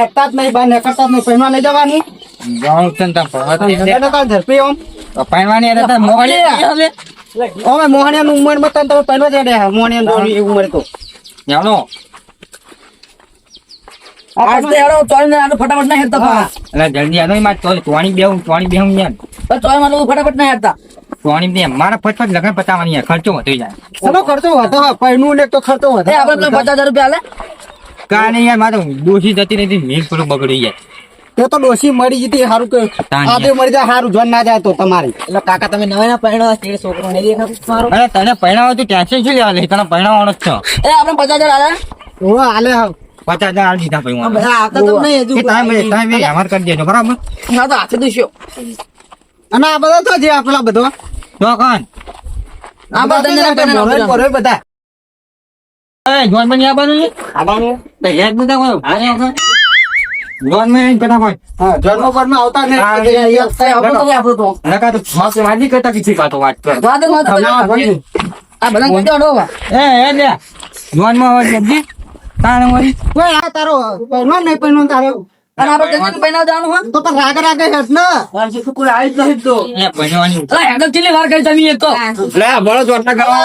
હેઠતા જ નહીં બહાર નીકળતા જ નહીં પહેરવા નહીં જવાનું. જાઉં છે ને દે. એટલે ઝડપી ઓમ તો પહેરવાની એટલે તાર મોહણી આવે. હવે મોહણિયાનું ઉંમરમાં તને તમે પહેરવા જડે મોહણિયાની ઉંમર તો. જાણો. ને ફટાફટ ના હેડતા જલ્દી આનો માં તો ચોણી બેહું ચોણી બેહું યાર. ચોયમાં ફટાફટ ના ચોણી બે મારા ફટફટ લગન પતાવવાની ખર્ચો વધી જાય ખર્ચો વધો હા. ને તો ખર્ચો વધે આપણે પચાસ હજાર રૂપિયા આલે. કાને યાર મારે દોષી જતી નથી મેલ થોડું બગડી જાય તો તો દોશી મરી જતી સારું કે. આદે મરી જાય સારું જોન ના જાય તો તમારી. એટલે કાકા તમે નવા ના પહેણો તે છોકરો ને દેખાતું મારું અરે તને પહેણાવો તો ટેન્શન શું લેવા લે? તને પહેણાવવાનો જ છો. એ આપણે પચાસ હજાર આલે. ઓ આલે હા પચાસ હજાર આલી દીધા ભાઈ બધા આવતા તો નહીં હજુ એ time એ- time એ અમારે કરી દેજો બરાબર? હા તો હાથે દુશ્યો અને આ બધા તો જે આપેલા બધો. તો કોણ? આ બધા. જોનમાં આવવાનું તો હેડ બધા કોઈ જોનમાં કોઈ પરમાં આવતા એ આપણું તો નકા તો માસે વાજી કરતા કિસી કાતો વાત કર વાત જ આ બધા કઈ દોડો એ એ લે જોનમાં હોય આ તારો નહીં પહેરવા તારે અને આપણે જલ્દી પહેણા જવાનું હોય? તો પણ રાગે રાગે હેઠ ને. કોઈ આવી જ નહીં તો. એ પહેરવાની અલા હેડો ચીલી વાર કરી તમે તો? લે બળો જોટના કરવા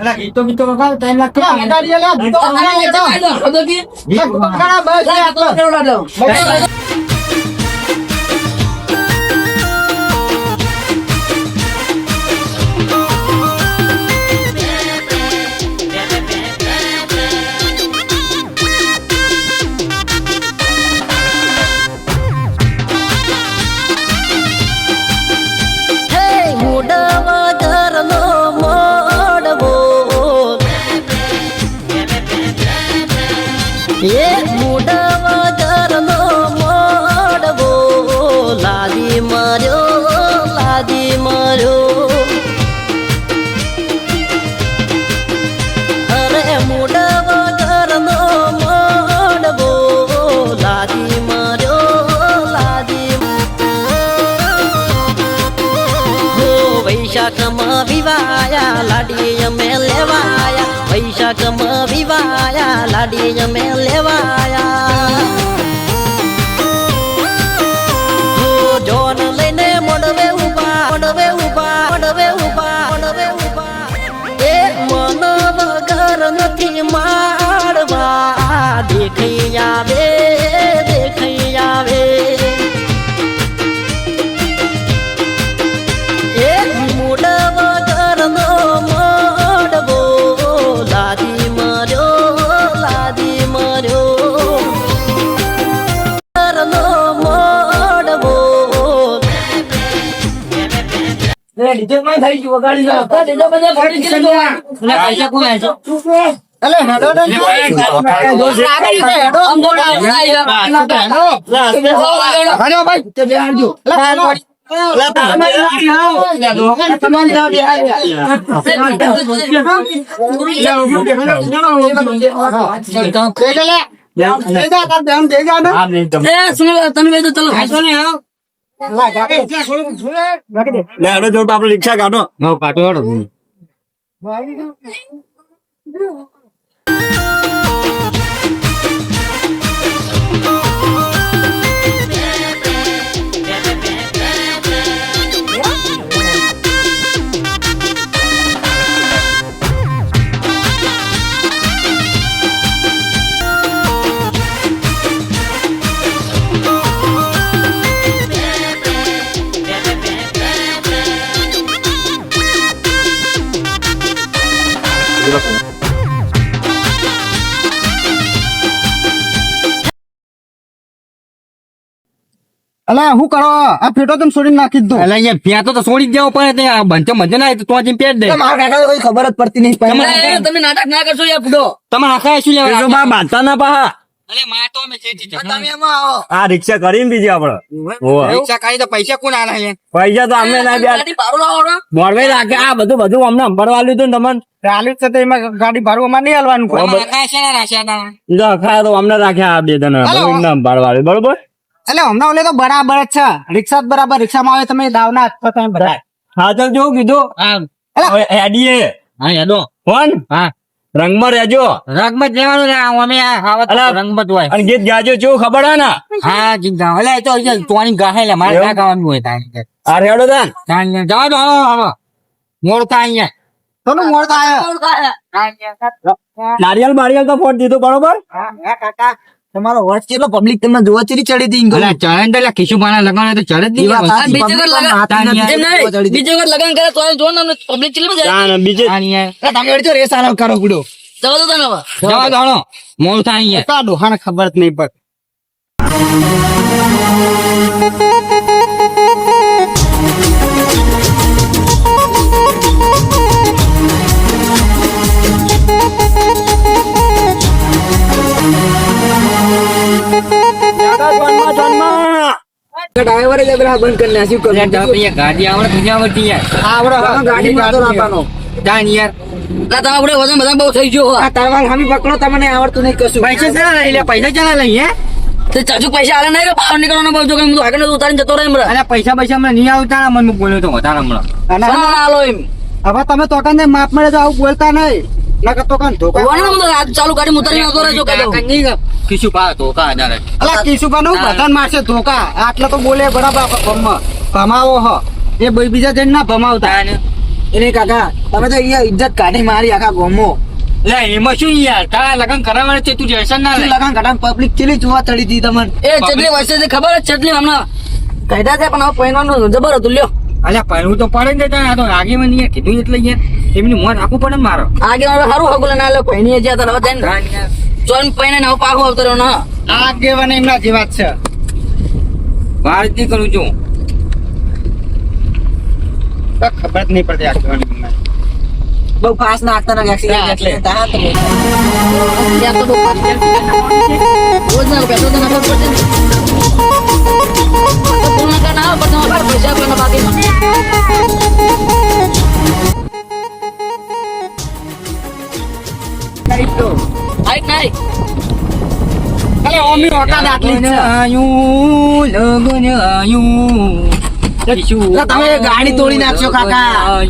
અલા ગીતો ગીતો વગાડ ટાઈમ લાગતો એ વિવાયા લાડી અમે લેવાયા. ડીજે માં થઈ ગયું વગાડી જાવ ડીજે બધા ફાડી દીધું તો અલા પૈસા કોણ આજો અલે હેડો ને હેડો આમ દોડ હાલો ભાઈ તે બે હાલજો એ સુનિલ તમે તો રિક્ષા કાઢો. કાઢો અલા હું કરો? આ ફેટો તમે છોડીને નાખી દો અલા યાર ભ્યા તો છોડી જ દેવો પડે તે. આ બંચો મજો ના તો તો જીમ પેટ દે. મારા કાકા કોઈ ખબર જ પડતી નહીં. તમે નાટક ના કરશો યાર બુડો તમે આખા શું લેવા બાંધતા ના પાહા. અરે માં તો અમે છે. તમે એમાં આવો. આ રિક્ષા કરીને બીજી આપણે. પૈસા તો પૈસા કોણ આલે છે? પૈસા તો અમે ના બે ગાડી લાવો મોરવે રાખે. આ બધું બધું અમને અંબરવા લીધું ને તમને. ચાલીસ છે તો એમાં ગાડી ભાડું અમારે નહીં હાલવાનું રાખ્યા છે ને રાખ્યા હતા? જો ખાય તો અમને રાખ્યા આ બે જણા. બરોબર અંબાડવા બરોબર? એટલે હમણાં ઓલે તો બરાબર જ છે. રિક્ષા બરાબર રિક્ષામાં આવે તમે દાવના પર તમે બધા હા ચાલ જો કીધું. હા હેડીએ હા એડો કોણ હા. રંગમાં રહેજો. રંગમાં રહેવાનું છે. અમે તો અલા. રંગમાં જ હોય. અને ગીત ગાજો કેવું ખબર હે ને? હા ચિંતા એટલે એ તો તોણી ગાહે લે. મારે એવું? ના ખાવાનું હોય તાણી આ રેડો તાન. જવા દો હાલો અહીંયા. થોડું મોડતા નારિયેલ બારિયેલ તો ફોડ દીધું બરોબર? કાકા. તમારો વર્ષ કેટલો પબ્લિક તમને જોવા ચડી ચડી હતી ચણે તો કિશુ ખીસુભાના લગન તો ચડે જ નહીં. બીજે લગન- બીજે ઘર લગન કરે તો જો ને પબ્લિક ચલી જાય. ના બીજે. તમે અડચો રે આરામ કરો ગુડો જવા દો તને જવા દો મોલ થાય અહીંયા. તો ડોહાને ખબર જ નહીં પડ. ડ્રાઈવરે જ પેલા બંધ કરી નાખ્યું કરું તો ગાડી આવડે બીજા યાર આવડે ગાડી તો રાખવાનો. તાણી યાર. ના આપણે વજન બધા બહુ થઈ ગયો આ તરવાર હામી પકડો તમને આવડતું નહીં કશું. પૈસા ચલા લઈ લે પૈસા ચલા લઈ હે? તે ચાચુ પૈસા આલે નહીં બહાર નીકળવાનો બહુ જો તો આગળ ઉતારીને જતો રહે અલા પૈસા પૈસા હમણાં નહીં આવતા મને બોલ્યો તો વધારે હમણાં. અને આલો એમ. હવે તમે તોકન માપ મળે તો આવું બોલતા નહીં. ધોકા ને ચાલુ ગાડી રહેજો અલા બધાને મારશે ધોકા. આટલા તો બોલે બરાબર આપણા ભમાવો હ. એ બે બીજા જણ ના ભમાવતા. એને કાકા તમે તો અહીંયા ઇજ્જત કાઢી મારી આખા ગોમો લે એમાં શું યાર? તારા લગન કરાવવાનું છે તું ટેન્શન ના લે. લગાન કાઢા પબ્લિક ચેલી જોવા ચડી હતી તમને. એ ચટલી વર્ષે ખબર જ ચટલી હમણાં કહેતા છે પણ હવે પહેરવાનું જબર હતું લ્યો. અલ્યા પહેલું તો પડે ને આ તો આગે મને યાર કીધું એટલે અહીંયા એમની મોત રાખવું પડે ને મારો. આગે હવે સારું હગુલે ના લે પહેણી જ્યાં તાર હવે જઈને ચોન પહેણે નવ પાકો આવતો રહ્યો ના આગેવાન એમના જેવા જ છે. વાર જ નહીં કરું છું. ખબર જ નહીં પડતી આગેવાની. બહુ ફાસ્ટ ના એક્સિડન્ટ એટલે. તા તો ત્યાં તો બહુ fast. રોજ ના પેટ્રોલ તો નાખવું પડશે ના આવે પણ તમારે પૈસા બાકી આયું લા, તમે ગાડી તોડી નાખશો, કાકા.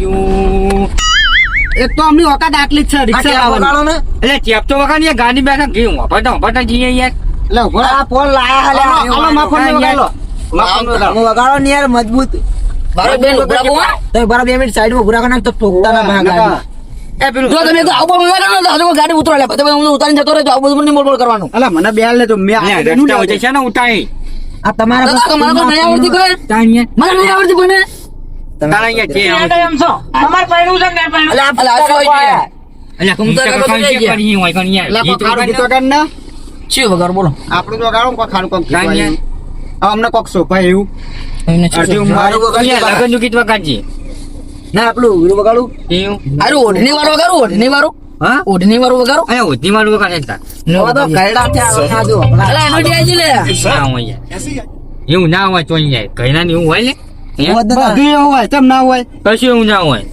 એક તો અમની ઓકાત આટલી જ છે રિક્ષા. વગાડો ને. એટલે ચેપતો વખત ગાડી બેઠા ઘી હું ભટા ભટા જઈએ લાયા વગાડો. ને ને યાર મજબૂત. બેન. તમે બરાબર બે મિનિટ સાઈડમાં રાખો ને તો ઠોકતા ના ભાગ. જો તમે તો આવું બધું કરો તો હજુ ગાડી ઉતરો લે. પછી હું ઉતારીને જતો રહેજો આવું બધું બોલ બોલ કરવાનું. અલા મને બેલ લે તો મેં આ રસ્તા વચ્ચે છે ને ઉઠાઈ આ તમારા तो મને નહીં આવડતી કોઈ તાણ મને નહીં આવડતી કોઈને તારા અહીંયા જે આવે. અલે આ અલે આ શું હોય છે? અલ્યા તું તો ગીત કાકા તો કરીએ હોય પણ યાર. લા, ગીત કોઈ ખારું ગીત વગાડ ના. શું વગાડ બોલો. આપણું તો વગાડો, કોઈ ખારું અમને કોક શોભાય એવું. ગીત વગાડજે. ના આપણું ઉઘરું વગાડું. અરે ઓઢણી વાળું વગાડું ઓઢણી વાળું. હા? ઓઢણી વાળું વગાડું. અલ્યા, ઓધી વાળું વગાડે તાર. હવે તો ઘરડા થયા આ જો અલા એનો ડી લે. ના હોય. એવું ના હોય તો. ઘરડાને એવું હોય ને? બધું એવું હોય તેમ ના હોય? કશું એવું ના હોય.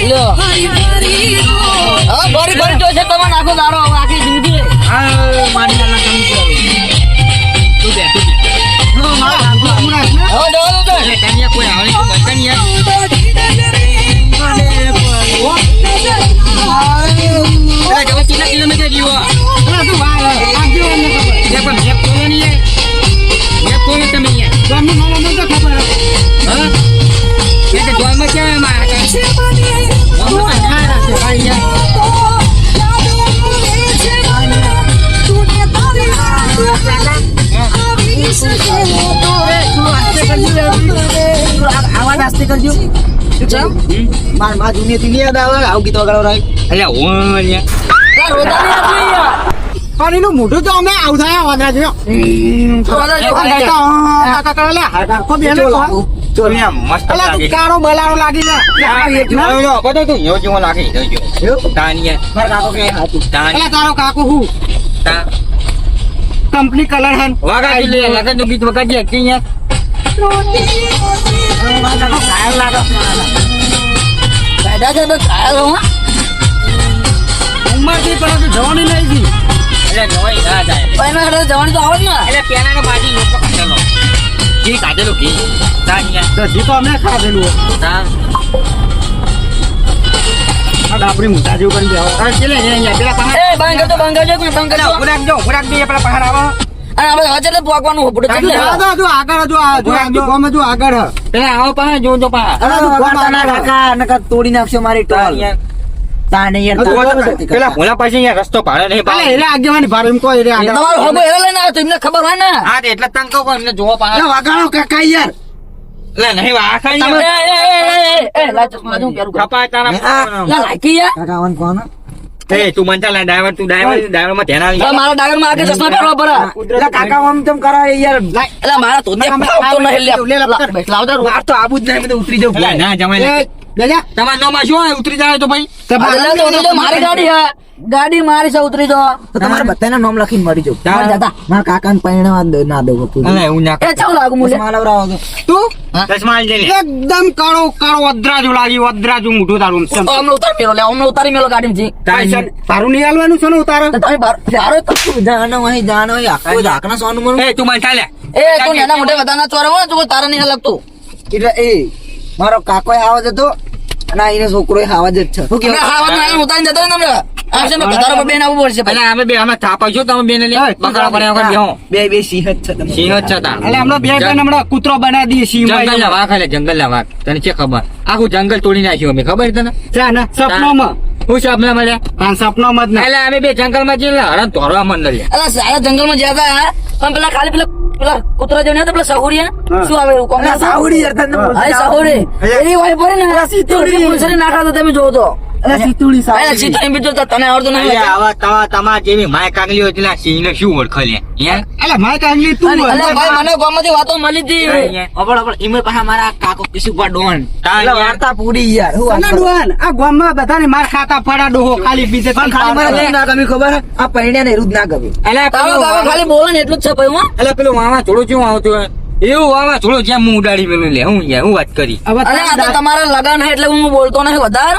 લ્યો હા ભરી ભરી તો છે તમારે આખો દારો આખી જિંદગી આ મારી નાના કામ કરું. તું બે, તું બે. હવે જવા દો તો. અલ્યા, તને યાર કોઈ આવડે માં જૂની નહીં યાદ આવે આવું ગીત વગાડો રાય અલ્યા, ઓય યાર. પણ એનું મોઢું તો અમે આવું થાય વાદરા જેવો. વાદરા જેવું. આ ગાતા, આ કાકા લે, આ કાકો બેનો તો. ચોરિયા મસ્ત અલા તું લાગે કાળો બલારો લાગી લે આ એક ના જો, જો, બધો તું યો જેવો લાગે યો જેવો. એવું? તાનિયા, મારા કાકો કે હતું તાનિયા, અલા તારો કાકો હું તા. કંપની કલર હન વગાડી લે, લગનનું ગીત વગાડી કે અહીંયા. કાયદા છે તો ઘાયલ હો હા? પણ હજુ જવાની નહીં ગઈ એટલે નવાઈ ના જાય. પણ એના જવાની તો આવે ને એટલે પેલાનો બાજી લોટલો કાઢેલો. ઘી કાઢેલું ઘી. તો જી તો અમે ખાધેલું હોય. તા. મોટા જેવું કરી દેવા અહીંયા, પેલા પહાડ. એ બંધ કરજો બંધ કરજો કોઈ બંધ કરજો ઉભું રાખજો, ઉભું રાખજો, પેલા પહાડ આવે. અને આપણે હવે એટલે પોકવાનું હજુ આગળ જો આ ગોમ આગળ. પેલા આવો પહાડ, જોજો તું. કાકા નકર તોડી નાખશો મારી ટોલ તાને યાર હજુ તાને ગોમ- નથી પેલા ભોલા પાસે અહીંયા રસ્તો ભાડે નહીં પાડે. એને આગેવાની ભારે એમ એને આગળ. તમારો હગો હેરો લઈને આવ્યો તો ખબર હોય ને હા, એટલે તને એમને જોવો. અલા વગાડો કાકા યાર એટલે નહીં, યાર. એ, એ, એ, એ, એ, શું કરું? ખપાય તારા આ, યાર. કાકા આવન કોણ એ તું મને ચાલ ડ્રાઈવર તું ડ્રાઈવર ડ્રાઈવરમાં ધ્યાન આવી લા, મારા ડાગરમાં આગે ચશ્મા પહેરવા પડે? એટલે કાકા આમ તેમ યાર. એટલે મારા તો ફાવતો નહીં લે. લે, લે, લા, લાવ. વાર તો આબુ જ નહીં બધું ઉતરી જવું ના જમાય એ, લેજા. તમારા નોમાં શું ઉતરી જાય તો ભાઈ. લે, મારી ગાડી હે. ગાડી મારી છે ઉતરી જાઓ. તો તમારે બધાના નામ લખીને મરી જાવ ચાલ. મરી જાતા. મારા કાકાને પરણાવા દો- ના દો તું અલે હું ના એ ચાલ લાગુ મુલે? માલ લવડાવો તો. તું? ચશ્મા લે. એકદમ કાળો કાળો અદરાજુ લાગ્યું અદરાજુ મોઢું તારું આમ અમને ઉતાર મેલો લે અમને ઉતારી મેલો ગાડીમાંથી પૈસા તારું નહીં હાલવાનું છે ને ઉતાર? તમે બાર તો જાણો અહીં જાણો અહીં આખું ઝાકણા સોનું મનું એ તું મને ચાલે. એ તું નાના મોઢે બધાના ચોરા હોય ને તો તારા નહીં લાગતું એટલે એ મારો કાકો આવાજ હતો અને આ છોકરો આવાજ જ છે. કેવું? ઉતારી જતો ને હમણાં આ છે પર બેન આવવું પડશે અને અમે બે અમે થાપા છો તમે બેને લે. બકરા પડ્યા વગર બેહો. બે બે સિંહ જ છે તમે. સિંહ જ છે તાર. એટલે હમણાં બે બેન હમણાં કૂતરો બનાવી દઈએ સિંહ જંગલ ના વાઘ એટલે જંગલ ના વાઘ. તને છે ખબર? આખું જંગલ તોડી નાખ્યું અમે. ખબર છે તને? છે ને સપનોમાં. હું સપના મળ્યા હા સપનોમાં જ ને. એટલે અમે બે જંગલમાં જઈએ હરણ તોડવા મન અલા સારા જંગલમાં જ્યાં હતા પણ પેલા ખાલી પેલા પેલા કૂતરા જેવું નહીં પેલા સહુડિયા શું આવે કોણ અલા, સાહુડી યાર, તને બોલતા હા, એ સહુડી. એની વાય પડે ને સીતોડી. તો તમે જોવો તો. સીતુડી અલા, સાહુડી. સીતોડી બી તને આવડતું નહીં આવા તવા તમારા જેવી માય કાગલી હોય એટલે સિંહ ને શું ઓળખ લે? હે? માય કાંગલી તું હોય. ભાઈ મને ગામમાંથી વાતો મળી હતી અબળ અબળ ઈમે પાછા મારા કાકો કિસુ ડોન અલા, વાર્તા પૂરી યાર. હું વાત કરું? આ ગામમાં બધાને માર ખાતા ફડા ડોહો ખાલી બીજે પણ ખાલી મને ના ગમી ખબર? આ પૈણ્યા ને રૂદ ના ગમે. એટલે ખાલી બોલે ને એટલું જ છે ભાઈ હું. એટલે પેલું વાવા થોડું શું આવતું હોય? એવું વાવા થોડો જ્યાં હું ઉડાડી પેલું લે હું યાર હું વાત કરી હવે અરે આ તો તમારા લગન હે એટલે હું બોલતો નહીં વધારે.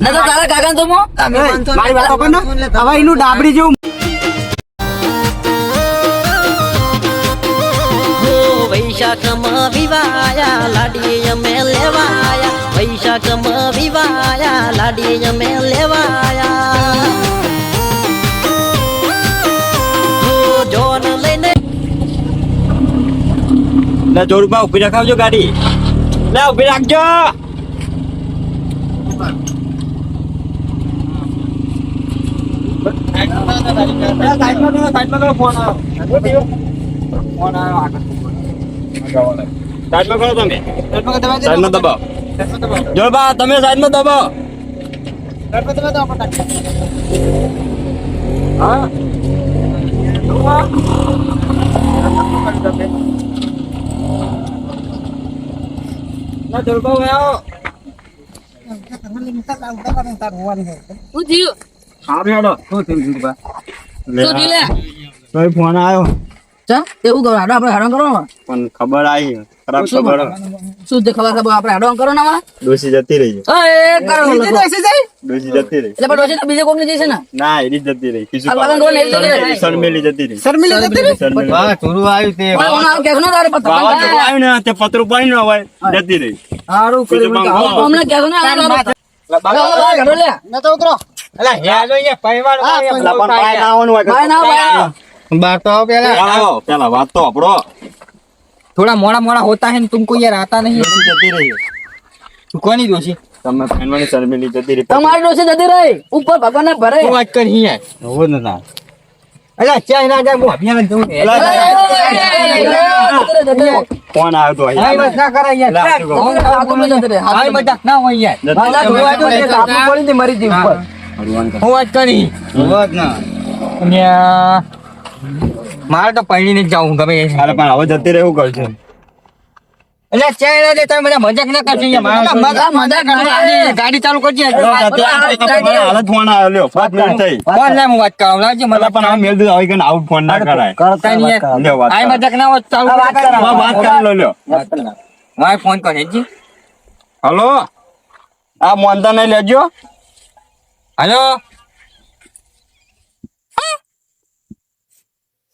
ના તો તારા કાકા તો મારી વાત સાંભળ ને. હવે એનું ડાબડી જેવું વૈશાખમાં વિવાયા લાડીએ અમે લેવાયા વૈશાખમાં વિવાયા લાડીએ અમે લે જોડમાં ઊભી રખાવજો ગાડી. લે ઊભી રાખજો. તમે. સાઈડમાં દબાવો. જોડબા તમે સાઈડમાં દબાવો હા ના જોડબા આવો શું થયું હેડો શું થયું લે? ફોન આવ્યો ચા? એવું કરો હાડો આપણે હાડો કરો. ને. પણ ખબર આવી ખરાબ ખબર શું ખબર ખબર આપણે આડો કરો ના ડોસી જતી રહી એ કરો. ડોસી જતી રહી એટલે પણ ડોશી તો બીજે કોકની જશે ને? ના એની જતી રહી. લગન જતી? શર્મેલી જતી રહી. શર્મિલા જતી રહી? વાહ, થોડું આવ્યું તે. વાહ ઓનો કે કહેવાનો તારે પત્ર આવ્યું ને તે પત્ર પાણી ન હોય જતી રહી. હારું બીજું કર્યું. કે આવ તારો- આવ, આવ, હાડો લે. અલા, હેલો અહીંયા પૈવાડો અહીંયા પેલા પણ પાય ના આવવાનું હોય ના બાર તો આવો. પેલા પેલા વાત તો આપણો. થોડા મોડા મોડા હોતા હે ને તુમકો યાર આતા નહીં. જતી રહી. કોની દોષી? તમે ફેનવાની શરમેલી જતી રહી. તમારી દોષી જતી રહી. ઉપર ભગવાન ને ભરે વાત કરી હે હો ને ના. અલા ચાય ના જાય હું અભિયાન જઉં કોણ આવ્યો તો અહીં બસ ના કરાય યાર કોણ આવતો ન જતો રે હાય મજા ના હોય યાર ના જોવા તો આપો પડી દે મરી દી ઉપર. હું. વાત કરી. વાત ના? અને મારે તો પૈણીને જ જાવું ગમે એ. અરે પણ હવે જતી રહેવું કરશે? એટલે ચેડે દે તમે બધા મજાક ના કરજો યાર મારા મજાક- મજાક ગાડી ગાડી ચાલુ કરજે. હાલત ફોન આવ્યો. લ્યો પાંચ મિનિટ થઈ. કોણ લે હું વાત કરું. લાવજો મને. પણ આ મેલ દીધો આવી કે આઉટ ફોન ના કરાય. કરતા નહીં. લ્યો વાત આય મજાક ના હોત ચાલુ વાત કરો. હા, વાત કરી લો લ્યો. માય ફોન કરે જી હલો? આ મોનતા ને લેજો. હલો એટલે ડોહાનું કોક સોનું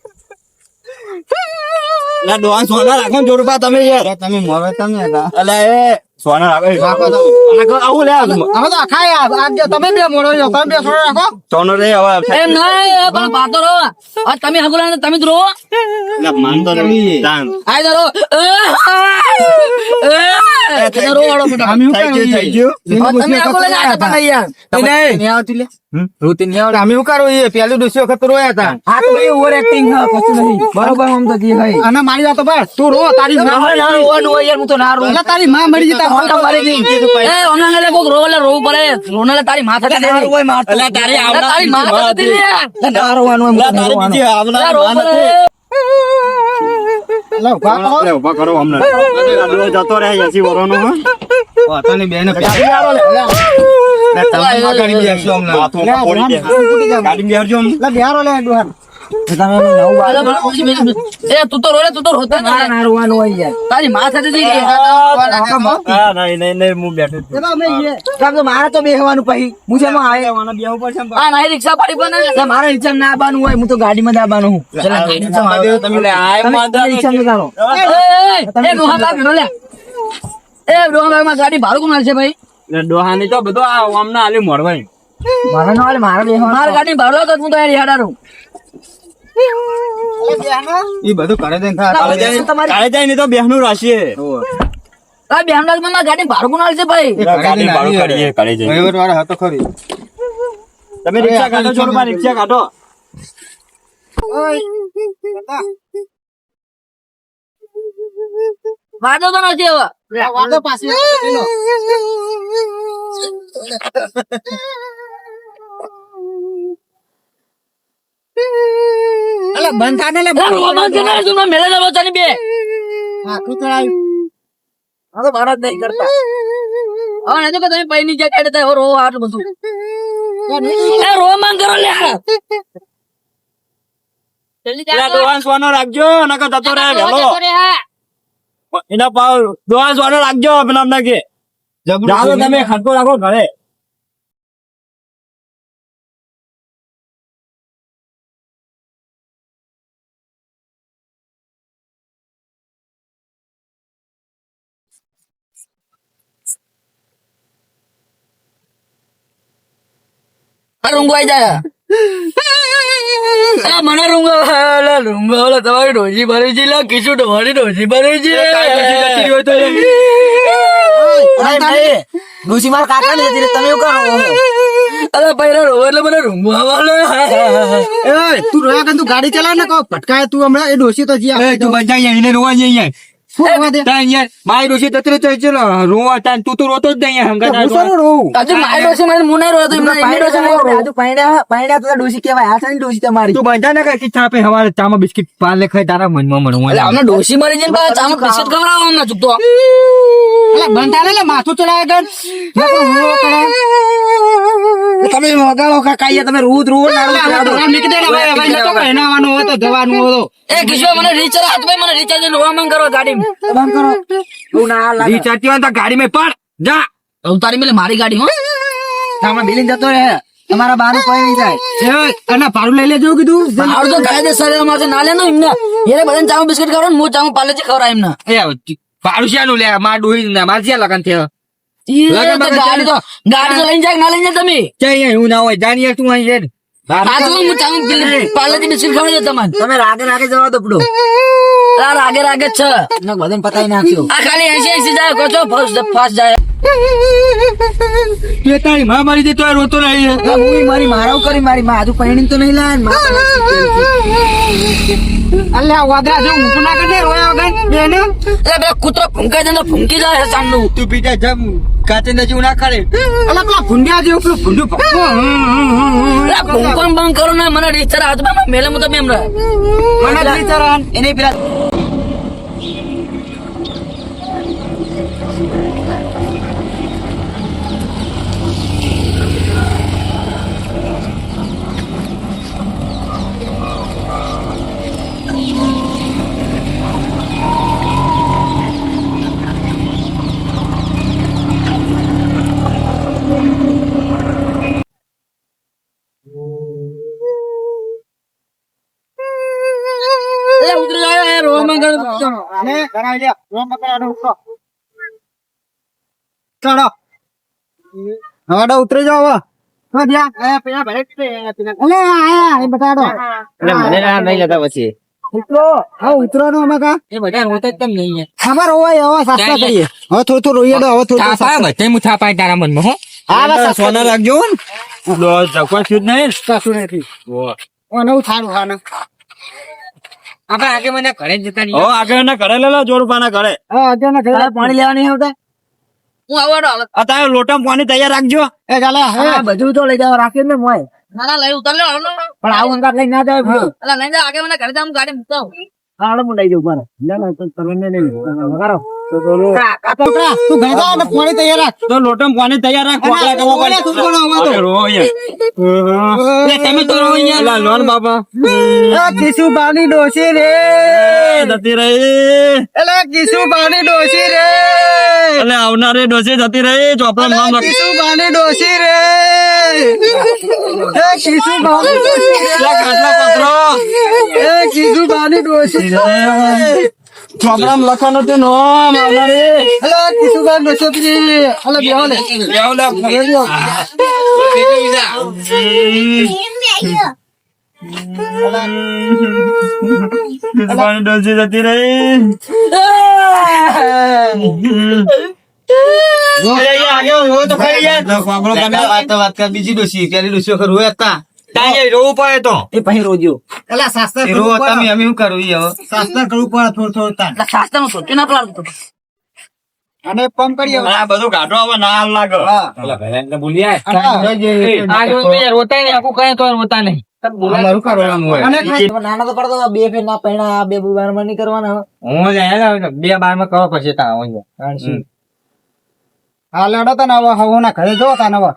એટલે ડોહાનું સોના રાખો જોડ પા તમે યાર. તમે મોવે તમે અલે એ સોના રાખો રાખો તો. રાખો, આવું લે હવે તો આખા યાર, આજે તમે બે મોડો જો તમે બે સોના રાખો. સોનો રે હવે એમ નહીં પણ પાતો રો આ તમે હગુલા તમે જ રહો. એટલે માનતો નથી આય ધરો તમે રહો વાળો બેટા અમે શું થઈ ગયું, તમે ને આટા પણ યાર નહીં આવતી લે. અમે શું કરું એ પેલું દુસરી વખત રોયા હતા આ તો ભાઈ ઓવર એક્ટિંગ હા કશું નહીં. બરોબર આમ તો જી ભાઈ. અને મારી વાત પર તું રો તારી ના ના રોવાનું હોય યાર હું તો ના રોઉં. એટલે તારી માં મરી જતા ફોટા મારી દી એ ઓનાલે કોક રોલે રોવું પડે. રોનાલે તારી માથા દે એટલે તારી આવનાર તારી માથા દે ના રોવાનું હોય તારી બીજી આવનાર એટલે ઊભા કરો. એટલે ઊભા કરો અમને આટલો જતો રહે એસી વરોનો હો. પોતાની બેન પ્યારી આવો લે. લે, તમે માં બેસજો અમને. માથું લે, દે. ગાડી બેહરજો અમને. લે, બેહારો લે, ડોહાન. એ તું તો રોલે તું તો રોતા ના રોવાનું હોય યાર. તારી માથા દે દી હા, નહીં, નહીં, નહીં, હું બેઠો છું. અમે જઈએ. મારે તો બેહવાનું પછી. હું છે માં આવે. બેહવું પડશે ને આ નહીં રિક્ષા પાડી પણ મારે રિક્ષા ના આવવાનું હોય. હું તો ગાડીમાં આવવાનું હું. તમે લે, આય તમે માતા તમે ચાલો. એ, ડોહા ભાગ લે. એ ડોહા બાગમાં ગાડી ભાડું કોણ છે ભાઈ? ડોહા ડોહાની તો બધો આ આમના આલી મારા નો ના મારા બેહવાનું. મારા ગાડી ભાડું તો હું તો યાર હેડારું ઈ બધું કરે દે કાલે જાય- કાલે જાય ને તો બેહનું. આ માં ગાડી ભાડું કોણ છે ભાઈ? ગાડી ભાડું કરીએ, કાલે જઈએ. વહીવટ વાળા હતો ખરી. તમે રિક્ષા કાઢો છો રૂપા, રિક્ષા કાઢો. વાંધો તો નથી હવે. વાંધો. અલા, બંધ થા ને લે, એ રોમાન છે ને તું મેલે જવો ચાલી બે. આખું તો આવ્યું. આ તો મારા જ નહીં કરતા. હવે નથી કે તમે પૈની જે કાઢતા હવે રો આટલું બધું. એ રોમાન કરો લે. જલ્દી એટલે ડોહાન સોનો રાખજો નકર જતો રહે વહેલો. જતો રે હા. એના પાવ ડોહાન સોનો રાખજો પેલા અમને કે જાઓ તમે ખડકો રાખો ઘરે. આ રૂંગો આઈ જાય. મને રૂંગો રૂંગો તમારી ડોજી ભરી છે કિશુ તમારી ડોજી ભરી છે. ડોસી મારા કાકા ને તમે એવું કરો અરે પહેલા રો એટલે મને રૂંગો આવલે એ, તું રોયા તું ગાડી ચલાવ ને કહો. ભટકાય તું હમણાં એ ડોસી તો જી. તું બંધા અહીંયા એને રોવા? તાન યાર મારી ડોશી તતરે રોવા તું તો રોતો જ નહીં હંગાત હું મારી ડોસી મને પૈડા પૈડા તો કહેવાય આ તમારી. તું બંધા ને હવારે ચામાં બિસ્કિટ પાલે ખાઈ તારા મનમાં મળવા એટલે અમને ડોસી મરી જઈને પાછા ચામાં બિસ્કિટ ખવડાવો અમને ચૂકતો અલા, બંધ ને માથું ચડાવે કર. ને. તમે વગાડો કાકા તમે તો રામ નીકળી ને, હોય તો જવાનું હોય એ કિશોર મને રિચાર્જ હાથ મને રિચાર્જ રોવા કરો ગાડી કરો હોય તો ગાડી માં મારી ગાડી બારું કોઈ નહીં જાય ભાડું લઈ લેજો કીધું મારું તો કાયદેસર અમારે ના લે એમને એને બધાને બિસ્કિટ ને હું ચામું પાલેજી ખવડાવ એમને એ પાડું લે માર ડોહી ને માર શ્યા લગન થયો તો ગાડી તો લઈને જાય ના લઈને જાય તમે હું અહીંયા ના હોય જાણીએ તું અહીં તમે રાગે રાગે જવા દો પડો રાગે રાગે જ છે. બધાને પતાઈ નાખ્યો. આ ખાલી એસી એસી જાય ફાસ્ટ જાય. તે તારી માં મારી દે તોય રોતો નહીં હું મારી મારાવ કરી મારી માં આજુ પૈણી તો નહીં લાવે ને આ વાદરા જો હું ના કરે રોયા વગર. બેને એ બે કૂતરો ભૂંકાઈ જાય ને ભૂંકી જાય સામનું તું બીજા જમ કાચે નજી ના કરે અલ્યા પેલા ભૂંડિયા જેવું પેલું ભૂંડું ભૂંકણ બંધ કરો ને મને રીચર હાથમાં મેલે હું તમે એમ રહે. મને રીચર એને પેલા સાસ્તા. લે હું થાપાય તારા ચડો હો. ઉતરી જાવ સાસ્તા સોના રાખજો ને. છું જ નહીં. કશું નથી. ઓ નવું સારું હા ને આપણે આગે મને ઘરે જતા ઓ આગળ ના લેલો હા ઘરે પાણી નહીં આવતા હું આવવાનો અત્યારે લોટા પાણી તૈયાર રાખજો. એ ચાલે હા બધું તો લઈ જાવ રાખી ને મોય ના ના લઈ ઉતાર લે પણ આવું અંગાત ના જાય બધું. અલા નહીં જા આગે મને ઘરે જામ ગાડી મૂકતો હાલો હું લઈ જાઉં મારે. ના ના તમે નહીં. વગાડો. આવનારી ડોસી જતી રહી. ચોપડા નામ લખ. ડોસી રે. એ કિશુ બાની ડોસી ચોપડામાં લખવાનું તે નામ આવનારી એલે કિશુ બાની ડોસી રે એલે બેહો લે લેવ લે. પાણી ડોસી જતી રહી બીજી ડોસી પેલી ડોસી વખત રોયા હતા રોવું પડે તો. એ પછી રોજો. એલે શાસ્ત્ર રોવા. તમે અમે શું કરવું ઈ હવે? શાસ્ત્ર કરવું પડે થોડું થોડું તાન. એટલે શાસ્ત્રમાં સોચી ના પડાવતો અને પંપ કરીએ આ બધું કાઢો હવે ના હાલ લાગે. હા. આગે તો રોતા નહીં આખું કઈ તો રોતા નહીં. તો બે ફેર ના પૈણા બે બારમાં નહીં કરવાના. હું જાય બે બારમાં કરો પછી તા હા લેડો તને હવે હવે ના ઘરે જો તને હવે